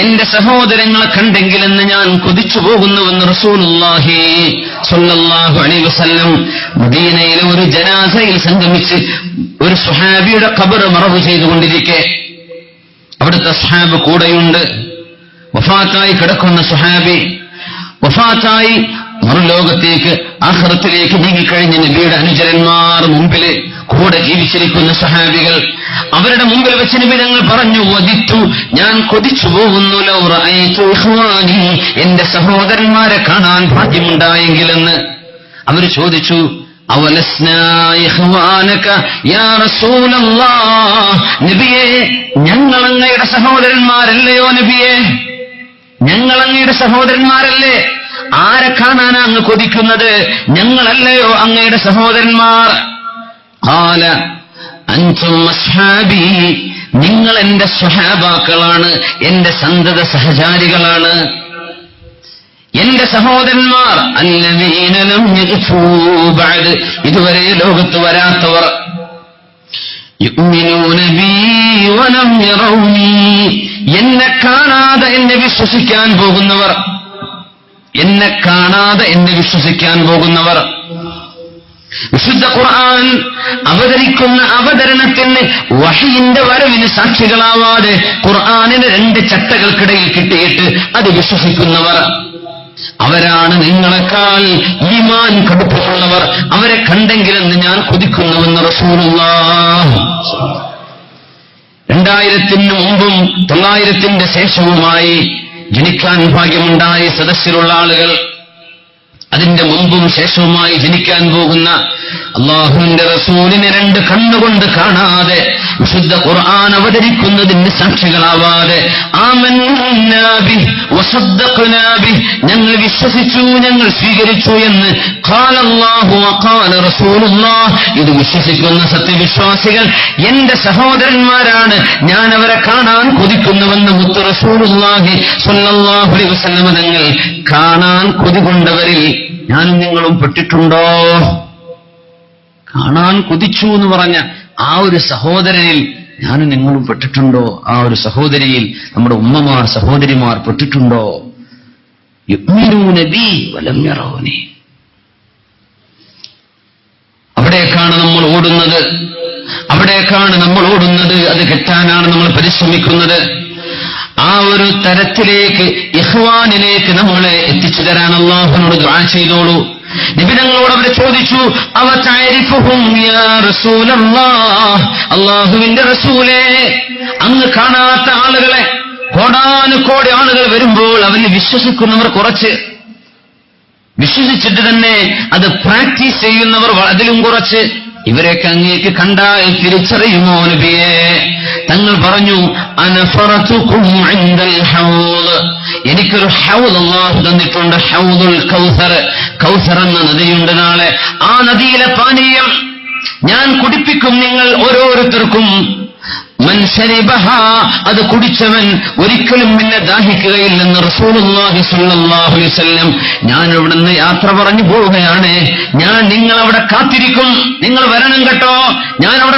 എന്റെ സഹോദരങ്ങളെ കണ്ടെങ്കിലെന്ന് ഞാൻ കൊതിച്ചു പോകുന്നുവെന്ന് അലൈഹി വസല്ലം മദീനയിലെ ഒരു ജനാസയിൽ സംഗമിച്ച് ഒരു സുഹാബിയുടെ ഖബർ മറവ് ചെയ്തുകൊണ്ടിരിക്കെ. അവിടുത്തെ സുഹാബ് കൂടെയുണ്ട്. വഫാത്തായി കിടക്കുന്ന സുഹാബി വഫാത്തായി മറുലോകത്തേക്ക് ആഹ്റത്തിലേക്ക് നീങ്ങിക്കഴിഞ്ഞ നബിയുടെ അനുചരന്മാർ മുമ്പിൽ കൂടെ ജീവിച്ചിരിക്കുന്ന സഹാബികൾ അവരുടെ മുമ്പിൽ വെച്ച് നബി ഞങ്ങൾ പറഞ്ഞു വധിച്ചു ഞാൻ കൊതിച്ചു പോകുന്നു ലൗ റഅയ്തു ഇഖ്വാനി. എന്റെ സഹോദരന്മാരെ കാണാൻ ഭാഗ്യമുണ്ടായെങ്കിലെന്ന് അവർ ചോദിച്ചു നബിയേ ഞങ്ങൾ സഹോദരന്മാരല്ലയോ നബിയെ? ഞങ്ങൾ അങ്ങയുടെ സഹോദരന്മാരല്ലേ? ആരെ കാണാനാ അങ്ങ് കൊതിക്കുന്നത്? ഞങ്ങളല്ലയോ അങ്ങയുടെ സഹോദരന്മാർ? അഞ്ചും അസ്ഹാബി നിങ്ങൾ എന്റെ സ്വഹാബാക്കളാണ് എന്റെ സന്തത സഹചാരികളാണ്. എന്റെ സഹോദരന്മാർ അല്ലവീനലം ഇതുവരെ ലോകത്ത് വരാത്തവർ. എന്നെ കാണാതെ എന്നെ വിശ്വസിക്കാൻ പോകുന്നവർ. എന്നെ കാണാതെ എന്നെ വിശ്വസിക്കാൻ പോകുന്നവർ. വിശുദ്ധ ഖുർആൻ അവതരിക്കുന്ന അവതരണത്തിന് വഹിയിന്റെ വരവിന് സാക്ഷികളാവാതെ ഖുർആാനിന് രണ്ട് ചട്ടകൾക്കിടയിൽ കിട്ടിയിട്ട് അത് വിശ്വസിക്കുന്നവർ. അവരാണ് നിങ്ങളെക്കാൾ ഈമാൻ കടുപ്പമുള്ളവർ. അവരെ കണ്ടെങ്കിലെന്ന് ഞാൻ കൊതിക്കുന്നുവെന്ന് റസൂലുള്ള രണ്ടായിരത്തിന് മുമ്പും തൊള്ളായിരത്തിന്റെ ശേഷവുമായി ജനിക്കാൻ ഭാഗ്യമുണ്ടായ സദസ്സിലുള്ള ആളുകൾ അതിന്റെ മുമ്പും ശേഷവുമായി ജനിക്കാൻ പോകുന്ന അള്ളാഹുവിന്റെ റസൂലിനെ രണ്ട് കണ്ണുകൊണ്ട് കാണാതെ വിശുദ്ധ ഖുർആൻ അവതരിക്കുന്നതിന് സാക്ഷികളാവാതെ ഞങ്ങൾ വിശ്വസിച്ചു ഞങ്ങൾ സ്വീകരിച്ചു എന്ന് ഇത് വിശ്വസിക്കുന്ന സത്യവിശ്വാസികൾ എന്റെ സഹോദരന്മാരാണ്. ഞാൻ അവരെ കാണാൻ കൊതിക്കുന്നുവെന്ന് മുത്ത് കാണാൻ കൊതികൊണ്ടവരിൽ ഞാനും നിങ്ങളും പെട്ടിട്ടുണ്ടോ? കാണാൻ കൊതിച്ചു എന്ന് പറഞ്ഞ ആ ഒരു സഹോദരനിൽ ഞാനും നിങ്ങളും പെട്ടിട്ടുണ്ടോ? ആ ഒരു സഹോദരിയിൽ നമ്മുടെ ഉമ്മമാർ സഹോദരിമാർ പെട്ടിട്ടുണ്ടോ. അവിടേക്കാണ് നമ്മൾ ഓടുന്നത്. അവിടേക്കാണ് നമ്മൾ ഓടുന്നത്. അത് കിട്ടാനാണ് നമ്മൾ പരിശ്രമിക്കുന്നത്. ആ ഒരു തരത്തിലേക്ക് ഇഹ്വാനിലേക്ക് നമ്മളെ എത്തിച്ചു തരാൻ അള്ളാഹുനോട് ചെയ്തോളൂ. നിബിധങ്ങളോട് അവർ ചോദിച്ചു അവ അള്ളാഹുവിന്റെ റസൂലേ അങ്ങ് കാണാത്ത ആളുകളെ കോടാനുകോടി ആളുകൾ വരുമ്പോൾ അവന് വിശ്വസിക്കുന്നവർ കുറച്ച്. വിശ്വസിച്ചിട്ട് തന്നെ അത് പ്രാക്ടീസ് ചെയ്യുന്നവർ അതിലും കുറച്ച്. ഇവരെയൊക്കെ അങ്ങേക്ക് കണ്ടാൽ തിരിച്ചറിയുമോ നബിയെ? തങ്ങൾ പറഞ്ഞു അനഫറത്തു എനിക്കൊരു ഹൗദ് അല്ലാഹു തന്നിട്ടുണ്ട് ഹൗദുൽ കൗസർ. കൗസർ എന്ന നദിയുണ്ട് നാളെ. ആ നദിയിലെ പാനീയം ഞാൻ കുടിപ്പിക്കും നിങ്ങൾ ഓരോരുത്തർക്കും. അത് കുടിച്ചവൻ ഒരിക്കലും പിന്നെ ദാഹിക്കുകയില്ലെന്ന് അലൈഹി വസല്ലം ഞാൻ ഇവിടുന്ന് യാത്ര പറഞ്ഞു പോവുകയാണ്. ഞാൻ നിങ്ങൾ അവിടെ കാത്തിരിക്കും. നിങ്ങൾ വരണം കേട്ടോ. ഞാൻ അവിടെ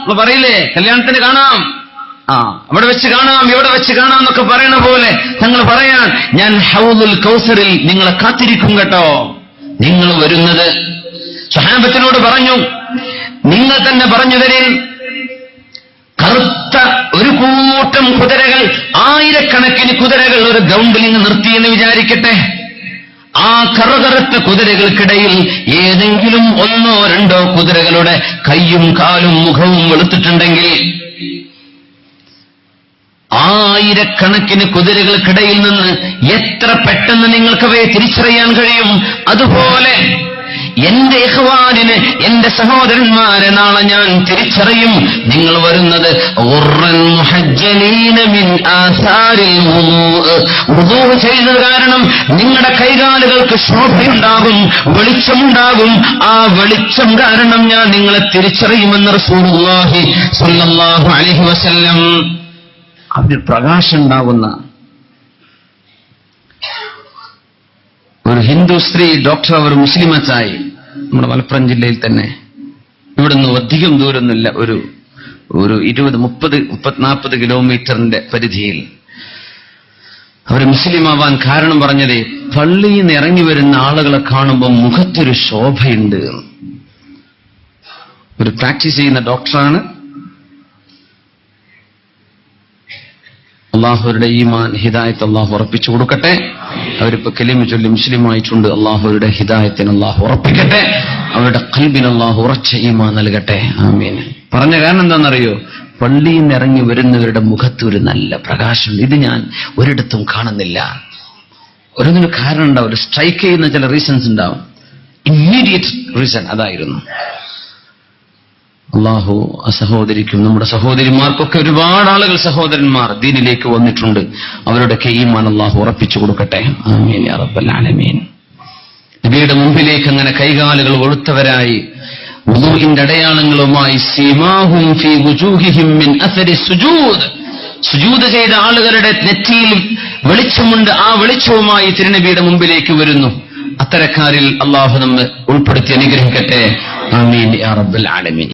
ഇപ്പൊ പറയില്ലേ? കല്യാണത്തിന് കാണാം. ആ. അവിടെ വെച്ച് കാണാം ഇവിടെ വെച്ച് കാണാം എന്നൊക്കെ പറയണ പോലെ തങ്ങൾ പറയാൻ ഞാൻ ഹൗദുൽ കൗസറിൽ നിങ്ങളെ കാത്തിരിക്കും കേട്ടോ. നിങ്ങൾ വരുന്നത്. സഹാബത്തിനോട് പറഞ്ഞു നിങ്ങൾ തന്നെ പറഞ്ഞു തരീൻ കറുത്ത ഒരു കൂട്ടം കുതിരകൾ ആയിരക്കണക്കിന് കുതിരകൾ ഒരു ഗ്രൗണ്ടിൽ നിന്ന് നിർത്തിയെന്ന് വിചാരിക്കട്ടെ. ആ കറുകറുത്ത കുതിരകൾക്കിടയിൽ ഏതെങ്കിലും ഒന്നോ രണ്ടോ കുതിരകളുടെ കൈയും കാലും മുഖവും വെളുത്തിട്ടുണ്ടെങ്കിൽ ആയിരക്കണക്കിന് കുതിരകൾക്കിടയിൽ നിന്ന് എത്ര പെട്ടെന്ന് നിങ്ങൾക്കവയെ തിരിച്ചറിയാൻ കഴിയും? അതുപോലെ എന്റെ ഇഹ്വാനിന് എന്റെ സഹോദരന്മാരെ നാളെ ഞാൻ തിരിച്ചറിയും. നിങ്ങൾ വരുന്നത് ചെയ്തത് കാരണം നിങ്ങളുടെ കൈകാലുകൾക്ക് ശോഭയുണ്ടാകും വെളിച്ചമുണ്ടാകും. ആ വെളിച്ചം കാരണം ഞാൻ നിങ്ങളെ തിരിച്ചറിയുമെന്ന് റസൂലുള്ളാഹി സ്വല്ലല്ലാഹു അലൈഹി വസല്ലം അതിൽ പ്രകാശം ഉണ്ടാകുന്ന ഒരു ഹിന്ദു സ്ത്രീ ഡോക്ടർ അവർ മുസ്ലിമച്ചായി നമ്മുടെ മലപ്പുറം ജില്ലയിൽ തന്നെ. ഇവിടുന്ന് അധികം ദൂരമൊന്നുമില്ല ഒരു ഒരു ഇരുപത് മുപ്പത് മുപ്പത്തിനാൽപ്പത് കിലോമീറ്ററിന്റെ പരിധിയിൽ. അവർ മുസ്ലിം ആവാൻ കാരണം പറഞ്ഞതേ പള്ളിയിൽ നിന്ന് ഇറങ്ങി വരുന്ന ആളുകളെ കാണുമ്പോൾ മുഖത്തൊരു ശോഭയുണ്ട്. ഒരു പ്രാക്ടീസ് ചെയ്യുന്ന ഡോക്ടറാണ്. അള്ളാഹുരുടെ ഈമാൻ ഹിദായത്ത് അള്ളാഹു ഉറപ്പിച്ചു കൊടുക്കട്ടെ. അവരിപ്പോ കലിമ ചൊല്ലി മുസ്ലിമായിട്ടുണ്ട്. അള്ളാഹുരുടെ ഹിദായത്തിന് അള്ളാഹു ഉറപ്പിക്കട്ടെ. അവരുടെ കൽബിന് അള്ളാഹു ഉറച്ച ഈമാൻ നൽകട്ടെ. ആമീൻ. പറഞ്ഞ കാരണം എന്താണെന്നറിയോ? പള്ളിയിൽ നിന്ന് ഇറങ്ങി വരുന്നവരുടെ മുഖത്ത് ഒരു നല്ല പ്രകാശം ഇത് ഞാൻ ഒരിടത്തും കാണുന്നില്ല. ഓരോന്നിനും കാരണം ഉണ്ടാവും. സ്ട്രൈക്ക് ചെയ്യുന്ന ചില റീസൺസ് ഉണ്ടാവും. ഇമ്മീഡിയറ്റ് റീസൺ അതായിരുന്നു. അള്ളാഹു സഹോദരിക്കും നമ്മുടെ സഹോദരിമാർക്കൊക്കെ ഒരുപാട് ആളുകൾ സഹോദരന്മാർ ദീനിലേക്ക് വന്നിട്ടുണ്ട്. അവരുടെ ഈമാൻ അള്ളാഹു ഉറപ്പിച്ചു കൊടുക്കട്ടെ. ആമീൻ നബിയുടെ മുമ്പിലേക്ക് അങ്ങനെ കൈകാലുകൾ ഒഴുത്തവരായി വുദൂഇന്റെ അടയാളങ്ങളുമായി സീമാഹും ഫീ വുജൂഹിഹിം മിൻ അസരി ചെയ്ത ആളുകളുടെ നെറ്റിയിൽ വെളിച്ചമുണ്ട്. ആ വെളിച്ചവുമായി തിരുനബിയുടെ മുമ്പിലേക്ക് വരുന്നു. അത്തരക്കാരിൽ അള്ളാഹു നമ്മെ ഉൾപ്പെടുത്തി അനുഗ്രഹിക്കട്ടെ. ആമീൻ യാ റബ്ബൽ ആലമീൻ.